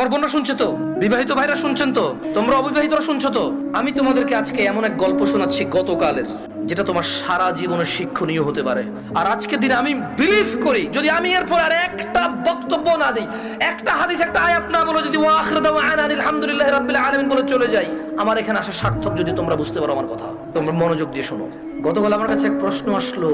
শুনছো শুনছে তো? বিবাহিত ভাইরা শুনছেন তো? তোমরা অবিবাহিতরা শুনছো তো? আমি তোমাদেরকে আজকে এমন এক গল্প শোনাচ্ছি গতকালের। যেটা তোমার সারা জীবনের শিক্ষণীয় হতে পারে। আর আজকে দিনে আমি বিলিভ করি, যদি আমি এরপর আর একটা বক্তব্য না দিই, একটা হাদিস, একটা আয়াত না বলে যদি আলহামদুলিল্লাহ রাব্বিল আলামিন বলে চলে যাই, আমার এখানে আসা সার্থক যদি তোমরা বুঝতে পারো আমার কথা। তোমরা মনোযোগ দিয়ে শোনো। গতকাল আমার কাছে এক প্রশ্ন আসলো,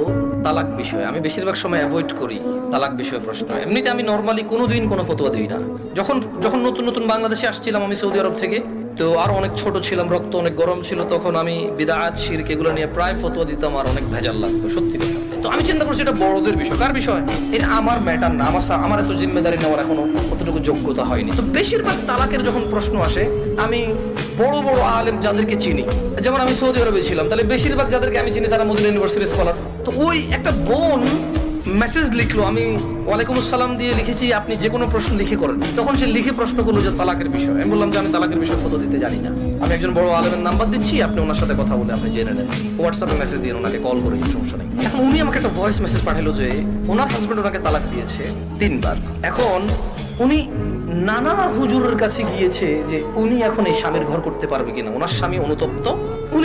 তালাক বিষয়ে। আমি বেশিরভাগ সময় অ্যাভয়েড করি তালাক বিষয়ে প্রশ্ন। এমনিতে আমি নর্মালি কোনোদিন কোনো ফতোয়া দিই না। যখন যখন নতুন নতুন বাংলাদেশে আসছিলাম আমি সৌদি আরব থেকে তো আর অনেক ছোট ছিলাম, রক্ত অনেক গরম ছিল, তখন আমি বিদাত শিরক এগুলো নিয়ে প্রায় ফতোয়া দিতাম আর অনেক ভেজাল লাগতো, সত্যি কথা। তো আমি চিন্তা করছি এটা বড়দের বিষয়, কার বিষয়? এটা আমার ম্যাটার না, আমার আমার এত জিম্মেদারি নেওয়ার এখনও কতটুকু যোগ্যতা হয়নি। তো বেশিরভাগ তালাকের যখন প্রশ্ন আসে, আমি বড় বড় আলেম যাদেরকে চিনি, যেমন আমি সৌদি আরবে ছিলাম, তাহলে বেশিরভাগ যাদেরকে আমি চিনি তারা মদিনা ইউনিভার্সিটির স্কলার তো ওই একটা বোন মেসেজ লিখলো, আমি ওয়ালাইকুম আসসালাম দিয়ে লিখেছি, আপনি যে কোনো প্রশ্ন লিখে করেন। তখন সে লিখে প্রশ্ন করল যে তালাকের বিষয়। আমি বললাম যে আমি তালাকের বিষয়ে ফটো দিতে জানি না। আমি একজন বড় আলেমের নাম্বার দিচ্ছি, আপনি ওনার সাথে কথা বলে আপনি জেনে নেন। হোয়াটসঅ্যাপে মেসেজ দিয়ে ওনাকে কল করে, সমস্যা নেই। এখন উনি আমাকে একটা ভয়েস মেসেজ পাঠালো যে, ওনার হাজবেন্ড ওনাকে তালাক দিয়েছে তিনবার। এখন উনি নানা হুজুরের কাছে গিয়েছে যে, উনি এখন এই স্বামীর ঘর করতে পারবে কিনা? ওনার স্বামী অনুতপ্ত?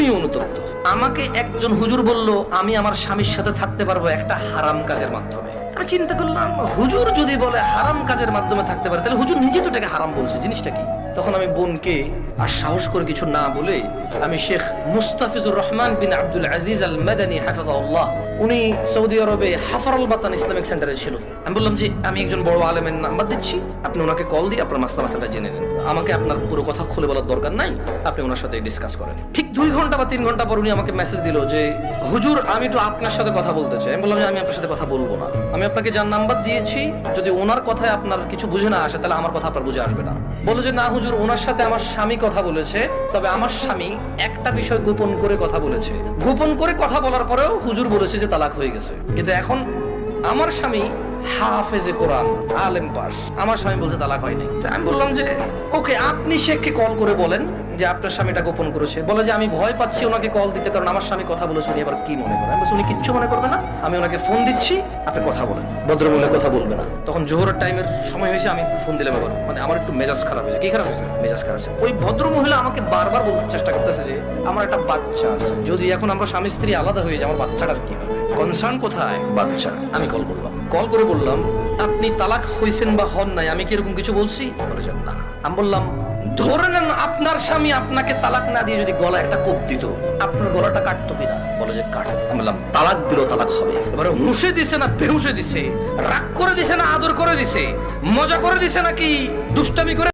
উনি অনুতপ্ত। আমাকে একজন হুজুর বলল, আমি আমার স্বামীর সাথে থাকতে পারব একটা হারাম কাজের মাধ্যমে। আমি চিন্তা করলাম, হুজুর যদি বলে হারাম কাজের মাধ্যমে থাকতে পারে, তাহলে হুজুর নিজে তো এটাকে হারাম বলছে, জিনিসটা কি? তখন আমি বোনকে আর সাহস করে কিছু না বলে আমি শেখ মুস্তাফিজুর রহমান বিন আব্দুল আজিজ আল মাদানী হাফিজাহুল্লাহ। উনি সৌদি আরবে হাফারুল বাতান ইসলামিক সেন্টারে ছিল। আমি বললাম যে আমি একজন বড় আলেমের নাম্বার দিচ্ছি। আপনি ওনাকে কল দিয়ে আপনার মাস্তা মাসাটা জেনে নেন। আমাকে আপনার পুরো কথা খুলে বলার দরকার নাই। আপনি ওনার সাথে ডিসকাস করেন। ঠিক দুই ঘণ্টা বা তিন ঘণ্টা পর উনি আমাকে মেসেজ দিল যে, হুজুর, আমি একটু আপনার সাথে কথা বলতে চাই। আমি বললাম যে আমি আপনার সাথে কথা বলব না। আমি আপনাকে যার নাম্বার দিয়েছি, যদি ওনার কথায় আপনার কিছু বুঝে না আসে, তাহলে আমার কথা আপনার বুঝে আসবে না। বলে যে, না হুজুর, ওনার সাথে আমার স্বামী কথা বলেছে, তবে আমার স্বামী একটা বিষয় গোপন করে কথা বলেছে। গোপন করে কথা বলার পরেও হুজুর বলেছে যে তালাক হয়ে গেছে। কিন্তু এখন আমার স্বামী হাফেজে কোরআন, আলেম পাস আমার স্বামী বলছে তালাক হয়নি। আমি বললাম যে ওকে, আপনি শেখকে কল করে বলেন যে আপনার স্বামীটা গোপন করেছে। বলে যে আমি ভয় পাচ্ছি ওনাকে কল দিতে, কারণ আমার স্বামী কথা বলেছে, উনি এবার কি মনে করেন? উনি কিচ্ছু মনে করবে না, আমি ওনাকে ফোন দিচ্ছি, আপনি কথা বলেন। ভদ্রমূল্যে কথা বলবে না। তখন জোহরের টাইমের সময় হয়েছে, আমি ফোন দিলাম এবার। মানে আমার একটু মেজাজ খারাপ হয়েছে। কি খারাপ হয়েছে? মেজাজ খারাপ হয়েছে। ওই ভদ্র মহিলা আমাকে বারবার বলতে চেষ্টা করতেছে যে, আমার একটা বাচ্চা আছে। যদি এখন আমরা স্বামী স্ত্রী আলাদা হয়ে যায়, আমার বাচ্চাটার কি হবে? কনসার্ন কোথায়? বাচ্চা। আমি কল করলাম। কল করে বললাম আপনি তালাক হয়েছেন বা হন নাই আমি কি এরকম কিছু বলছি? বলেছেন না। আমি বললাম ধরে নেন আপনার স্বামী আপনাকে তালাক না দিয়ে যদি গলা একটা কোপ দিত আপনার গলাটা কাটতো কিনা? বলে যে কাট। আমি বললাম তালাক দিল তালাক হবে। এবারে হুঁসে দিছে না বেহুসে দিছে? রাগ করে দিছে না আদর করে দিছে? মজা করে দিছে নাকি দুষ্টামি করে